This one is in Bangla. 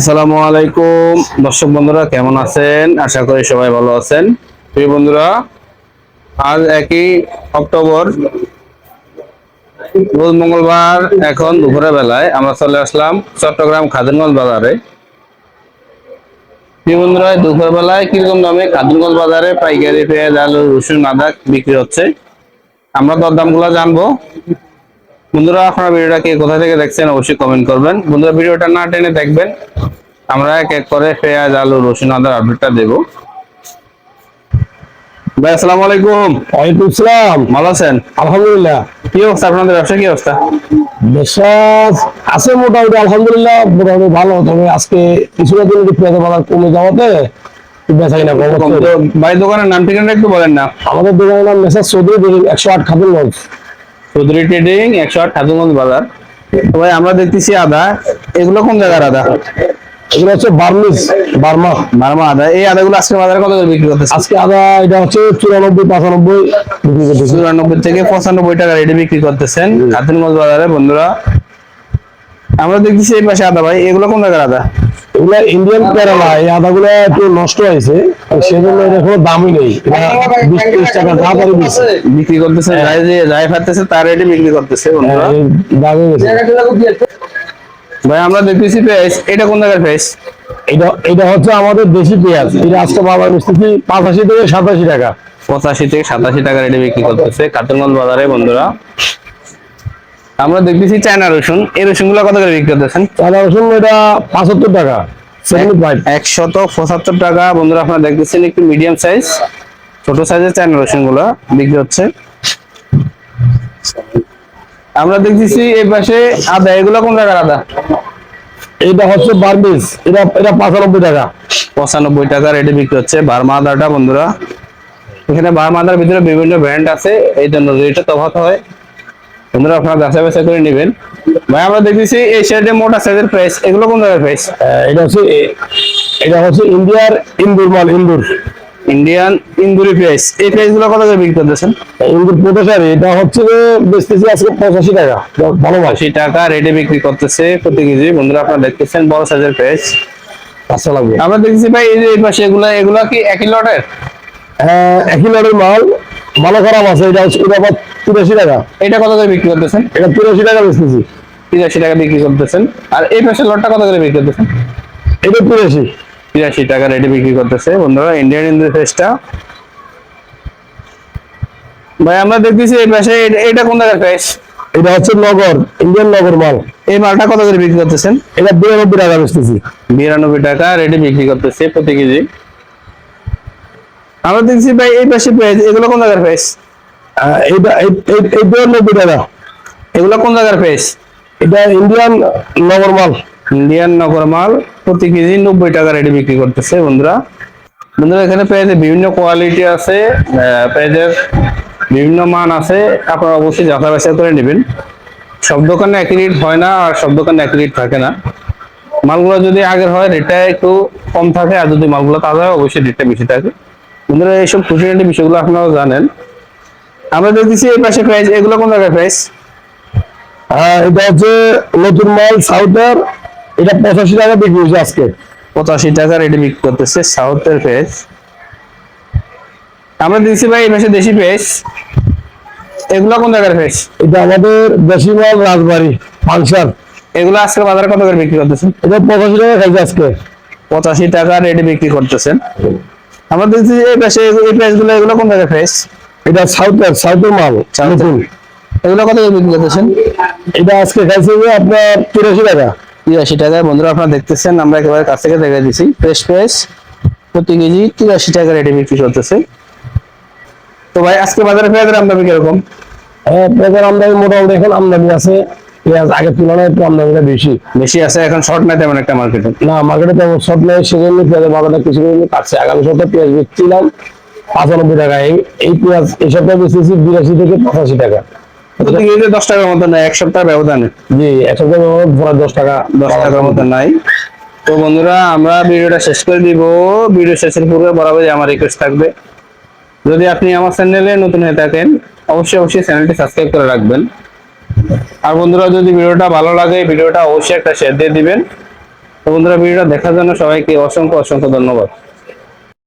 আসসালামু আলাইকুম। দর্শক বন্ধুরা, কেমন আছেন? আশা করি সবাই ভালো আছেন। প্রিয় বন্ধুরা, আজ একই অক্টোবর, রোজ মঙ্গলবার, এখন দুপুরের বেলায় আমরা চলে আসলাম চট্টগ্রাম খাদিনগঞ্জ বাজারে। প্রিয় বন্ধুরা দুপুর বেলায় কীরকম দামে খাদিনগঞ্জ বাজারে পাইকারি পেঁয়াজ, আলু, রসুন, আদা বিক্রি হচ্ছে? আমরা দরদামগুলো জানব। বন্ধুরা আপনারা ভিডিওটা কে কোথা থেকে দেখছেন অবশ্যই কমেন্ট করবেন। বন্ধুরা ভিডিওটা না টেনে দেখবেন আমরা এক এক করে পেঁয়াজ আলু রসুন আদার আপডেটটা দেবো। ভাই আসসালামু আলাইকুম। ওয়ালাইকুম সালাম ভালো আছেন? আলহামদুলিল্লাহ। কি অবস্থা? আপনাদের ব্যবসা কি অবস্থা? আছে মোটামুটি আলহামদুলিল্লাহ। মোটামুটি ভালো তবে আজকে কিছুটা দিন একটু পেঁয়াজের বাজার কমে যাওয়াতে ভাই দোকানের নাম ঠিকানা একটু বলেন না। আমাদের দোকানের নাম মেসাজ চৌধুরী একশো আট খাদুলগঞ্জ চৌধুরী ট্রেডিং একশো আট ঠাকুরগঞ্জ বাজার। ভাই আমরা দেখতেছি আদা। এগুলো কোন জায়গার আদা? এগুলো হচ্ছে বার্মিস বার্মা। বার্মা আদা। এই আদাগুলো আজকে বাজারে কত করে বিক্রি করতেছে আজকে আদা এটা হচ্ছে চুরানব্বই পঁচানব্বই। চুরানব্বই থেকে পঁচানব্বই টাকা রেটে বিক্রি করতেছেন খাতুনগঞ্জ বাজারে বন্ধুরা। আমরা দেখতেছি এই পাশে আদা ভাই। এগুলো কোন জায়গার আদা? এগুলো ইন্ডিয়ান কেরালা এই আদাগুলো একটু নষ্ট হয়েছে সেজন্য এটা কোনো দামই নেই। বিশ ত্রিশ টাকা বিক্রি করতেছে যাই যে যাই ফাটতেছে তার রেটে বিক্রি করতেছে দামে গেছে ভাই আমরা দেখতেছি পেঁয়াজ এটা কোন জায়গার পেঁয়াজ এটা এটা হচ্ছে আমাদের দেশি পেঁয়াজ। এটা আজকে বাবার মিস্ত্রি পাঁচাশি থেকে সাতাশি টাকা। পঁচাশি থেকে সাতাশি টাকা রেটে বিক্রি করতেছে কাতুরগঞ্জ বাজারে বন্ধুরা। আমরা দেখতেছি চায়না রসুন। এই রসুনগুলো কত করে বিক্রি করতেছেন? চায়না রসুন এটা পাঁচাত্তর টাকা একশত পঁচাত্তর টাকা। বন্ধুরা আপনারা দেখতেছেন একটু মিডিয়াম সাইজ ছোট সাইজের চায়না রসুনগুলো বিক্রি হচ্ছে। আমরা দেখতেছি এই পাশে আদা। এগুলো কোন জায়গার আদা? এটা হচ্ছে বার্মিস এটা এটা পঁচানব্বই টাকা। পঁচানব্বই টাকা রেটে বিক্রি হচ্ছে বার্মা আদাটা বন্ধুরা। এখানে বার্মা আদার ভিতরে বিভিন্ন ব্র্যান্ড আছে। এই জন্য রেটে তফাৎ হয়। বন্ধুরা আপনারা যাচাই বাছাই করে নেবেন। ভাই আমরা দেখতেছি এই সাইডে মোটা সাইজের প্রাইস এগুলো কোন জায়গার প্রাইস এটা হচ্ছে এটা হচ্ছে ইন্ডিয়ার ইন্দুর মাল ইন্দুর। ইন্ডিয়ান ইন্দুরি প্রাইস এই প্রাইসগুলো কত করে বিক্রি করতেছেন? ইন্দুর পঁচাশি এটা হচ্ছে বেচতেছি আজকে পঁচাশি টাকা। ভালো আশি টাকা রেটে বিক্রি করতেছে প্রতি কেজি। বন্ধুরা আপনারা দেখতেছেন বড় সাইজের প্রাইস আচ্ছা লাগবে। আমরা দেখতেছি ভাই এই যে এই পাশে এগুলা এগুলা কি একই লটের হ্যাঁ একই লটের মাল। ভালো খারাপ আছে এটা এটা তিরাশি টাকা। এটা কত করে বিক্রি করতেছেন? এটা তিরাশি টাকা বেচতেছি। তিরাশি টাকা বিক্রি করতেছেন। আর এই পাশের লটটা কত করে বিক্রি করতেছেন? এটা তিরাশি। তিরাশি টাকা রেটে বিক্রি করতেছে। বন্ধুরা ইন্ডিয়ান ইন্দুরি ফেসটা ভাই আমরা দেখতেছি এই পাশে এটা- কোন জায়গার প্রাইস এটা হচ্ছে নগর ইন্ডিয়ান নগর মাল। এই মালটা কত করে বিক্রি করতেছেন? এটা বিরানব্বই টাকা বেচতেছি। বিরানব্বই টাকা রেটে বিক্রি করতেছে প্রতি কেজি। আমরা দেখছি ভাই এই পাশে প্রাইস এগুলো কোন জায়গার প্রাইস এটা এই- এই টাকা এগুলো কোন জায়গার প্রাইস এটা ইন্ডিয়ান নগর মাল। ইন্ডিয়ান নগর মাল প্রতি কেজি নব্বই টাকা রেটে বিক্রি করতেছে বন্ধুরা। বন্ধুরা এখানে পেঁয়াজের বিভিন্ন কোয়ালিটি আছে পেঁয়াজের বিভিন্ন মান আছে। আপনারা অবশ্যই যাচাই বাছাই করে নেবেন। সব দোকানে একই রেট হয় না আর সব দোকানে একই রেট থাকে না। মালগুলো যদি আগের হয় রেটটা একটু কম থাকে আর যদি মালগুলো তাজা হয় অবশ্যই রেটটা বেশি থাকে। বন্ধুরা এইসব খুঁটিনাটি বিষয়গুলো আপনারা জানেন। আমরা দেখতেছি এই পাশে প্রাইস এগুলো কোন জায়গায় প্রাইস হ্যাঁ এটা হচ্ছে নতুন মাল সাউথের এটা পঁচাশি টাকা বিক্রি হয়েছে আজকে। পঁচাশি টাকা বিক্রি করতেছে সাউথের পেঁয়াজ আমরা দিচ্ছি ভাই এই পাশে দেশি পেঁয়াজ এগুলো কোন জায়গার পেঁয়াজ এটা আমাদের দেশি মাল রাজবাড়ি পাংশার এগুলো আজকে বাজারে কত করে বিক্রি করতেছেন? এটা পঁচাশি টাকা খাইছে আজকে। পঁচাশি টাকা রেটে বিক্রি করতেছেন। আমরা দেখছি যে এই পাশে এই পেঁয়াজগুলো এগুলো কোন জায়গার পেঁয়াজ এটা সাউথের সাউথের মাল নতুন। এগুলো কত করে বিক্রি করতেছেন? এটা আজকে খাইছে যে আপনার তিরাশি টাকা। তিরাশি টাকায় বন্ধুরা আপনারা দেখতেছেন আমরা একেবারে কাছ থেকে দেখে দিছি। ফ্রেশ ফ্রেশ প্রতি কেজি তিরাশি টাকা রেটে বিক্রি করতেছে। তো ভাই আজকে বাজারে পেঁয়াজের আমদানি কীরকম? হ্যাঁ পেঁয়াজের আমদানি মোটামুটি এখন আমদানি আছে পেঁয়াজ আগের তুলনায় একটু আমদানিটা বেশি। বেশি আছে এখন শর্ট নাই তেমন একটা মার্কেটে না মার্কেটে তেমন শর্ট নেই সেজন্য পেঁয়াজের বাজারটা কিছু কিছু কাটছে আগামী সপ্তাহে পেঁয়াজ বেচছিলাম পঁচানব্বই টাকা। এই এই পেঁয়াজ এই সপ্তাহে বেচেছি বিরাশি থেকে পঁচাশি টাকা। দশ টাকার মতো নাই এক সপ্তাহ ব্যবধানে। জি এক সপ্তাহে প্রায় দশ টাকা দশ টাকার মতো নাই। তো বন্ধুরা আমরা ভিডিওটা শেষ করে দিব। ভিডিও শেষের পূর্বে বরাবরই আমার রিকোয়েস্ট থাকবে। যদি আপনি আমার চ্যানেলে নতুন হয়ে থাকেন অবশ্যই অবশ্যই চ্যানেলটি সাবস্ক্রাইব করে রাখবেন। আর বন্ধুরা, যদি ভিডিওটা ভালো লাগে, ভিডিওটা অবশ্যই একটা শেয়ার দিয়ে দিবেন। তো বন্ধুরা, ভিডিওটা দেখার জন্য সবাইকে অসংখ্য অসংখ্য ধন্যবাদ।